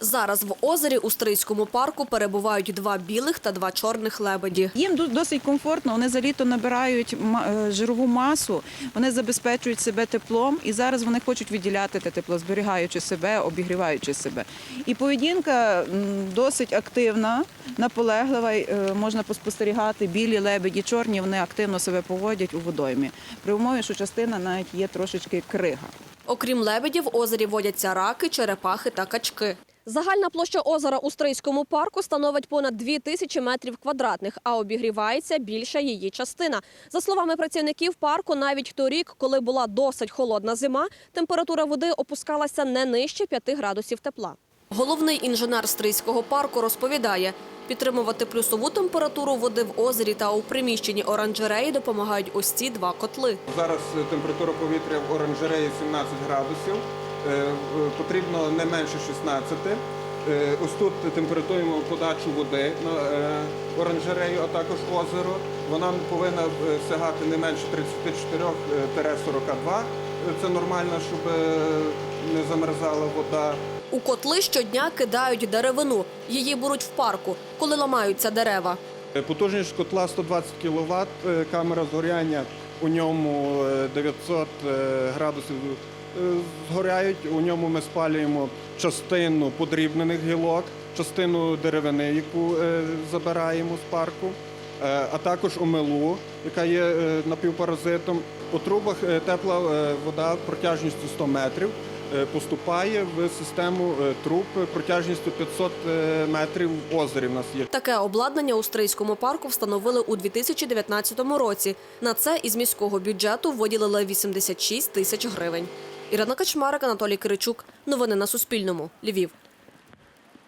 Зараз в озері у Стрийському парку перебувають два білих та два чорних лебеді. Їм досить комфортно, вони за літо набирають е, жирову масу, вони забезпечують себе теплом і зараз вони хочуть відділяти те тепло, зберігаючи себе, обігріваючи себе. І поведінка досить активна, наполеглива, е, можна поспостерігати. Білі лебеді, чорні, вони активно себе поводять у водоймі. При умові, що частина навіть є трошечки крига. Окрім лебедів, в озері водяться раки, черепахи та качки. Загальна площа озера у Стрийському парку становить понад 2 тисячі метрів квадратних, а обігрівається більша її частина. За словами працівників парку, навіть торік, коли була досить холодна зима, температура води опускалася не нижче 5 градусів тепла. Головний інженер Стрийського парку розповідає, підтримувати плюсову температуру води в озері та у приміщенні оранжереї допомагають ось ці два котли. Зараз температура повітря в оранжереї 17 градусів. Е, Потрібно не менше 16. Е, Ось тут температуємо подачу води на е, оранжерею, а також озеро. Вона повинна сягати не менше 34-42. Це нормально, щоб не замерзала вода. У котли щодня кидають деревину. Її беруть в парку, коли ламаються дерева. Потужність котла 120 кВт, камера згоряння у ньому е, 900 е, градусів згоряють. У ньому ми спалюємо частину подрібнених гілок, частину деревини, яку е, забираємо з парку, е, а також омелу, яка є е, напівпаразитом. По трубах е, тепла е, вода протяжністю 100 метрів е, поступає в систему е, труб протяжністю 500 е, метрів озері в нас є. Таке обладнання у Стрийському парку встановили у 2019 році. На це із міського бюджету виділили 86 тисяч гривень. Ірина Качмарик, Анатолій Киричук. Новини на Суспільному. Львів.